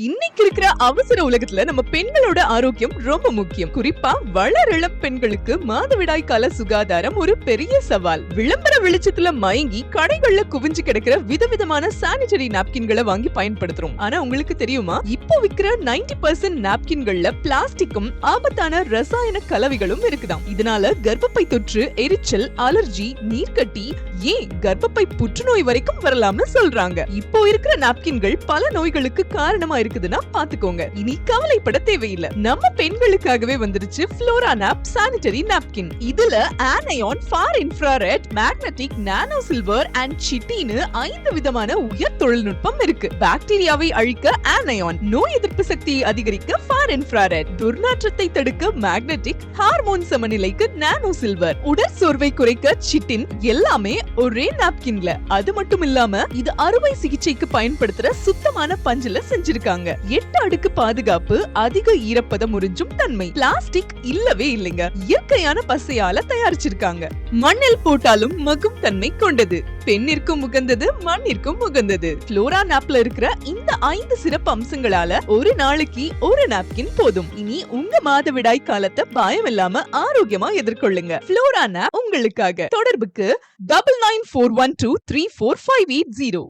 இன்னைக்கு இருக்கிற அவசர உலகத்துல நம்ம பெண்களோட ஆரோக்கியம் ரொம்ப முக்கியம். குறிப்பா வளரிளம் பெண்களுக்கு மாதவிடாய் கால சுகாதாரம் ஒரு பெரிய சவால். விளம்பர வெளிச்சத்துல மயங்கி கடைகள்ல குவிஞ்சு கிடக்கிற விதவிதமான சானிட்டரி நாப்கின்களை வாங்கி பயன்படுத்துறோம். ஆனா உங்களுக்கு தெரியுமா? இப்போ விக்கிற 90% பர்சன்ட் நாப்கின்கள்ல பிளாஸ்டிக்கும் ஆபத்தான ரசாயன கலவைகளும் இருக்குதாம். இதனால கர்ப்பப்பை தொற்று எரிச்சல் அலர்ஜி நீர்க்கட்டி ஏன் கர்ப்பப்பை புற்றுநோய் வரைக்கும் வரலாம்னு சொல்றாங்க. இப்போ இருக்கிற நாப்கின்கள் பல நோய்களுக்கு காரணமா இருக்குதுன்னா பாத்துக்கோங்க. இனி கவலைப்பட தேவையில்லை. நம்ம பெண்களுக்காகவே வந்துருச்சு ஃப்ளோரா நாப் சானிட்டரி நாப்கின் இதுல anion far infrared magnetic nano silver and சிட்டின்னு ஐந்து விதமான உயர் தொழில்நுட்பம் இருக்கு. பாக்டீரியாவை அழிக்க ஆனயான் நோய் எதிர்ப்பு சக்தியை அதிகரிக்க ஃபார் இன்ஃப்ராரெட் துர்நாற்றத்தை தடுக்க மேக்னெட்டிக் ஹார்மோன் சமநிலைக்கு நானோ சில்வர் உடல் சோர்வை குறைக்க சிட்டின் எல்லாமே ஒரே நாப்கின்ல அது மட்டும் இல்லாம இது அறுவை சிகிச்சைக்கு பயன்படுத்துற சுத்தமான பஞ்சுல செஞ்சிருக்காங்க. எட்டு அடுக்கு பாதுகாப்பு அதிக ஈரப்பதம் உறிஞ்சும் தன்மை. பிளாஸ்டிக் இல்லவே இல்லைங்க. இயற்கையான பசையால தயாரிச்சிருக்காங்க. மண்ணில் போட்டாலும் மகும் தன்மை கொண்டது. பெண்ணிற்கும் உகந்தது மண்ணிற்கும் உகந்தது. புளோரா நாப்ல இருக்கிற இந்த ஐந்து சிறப்பு அம்சங்களால ஒரு நாளைக்கு ஒரு நாப்கின் போதும். இனி உங்க மாதவிடாய் காலத்தை பயம் இல்லாம ஆரோக்கியமா எதிர்கொள்ளுங்க. ஃப்ளோரா நாப் உங்களுக்காக. தொடர்புக்கு double nine four one two three four five eight zero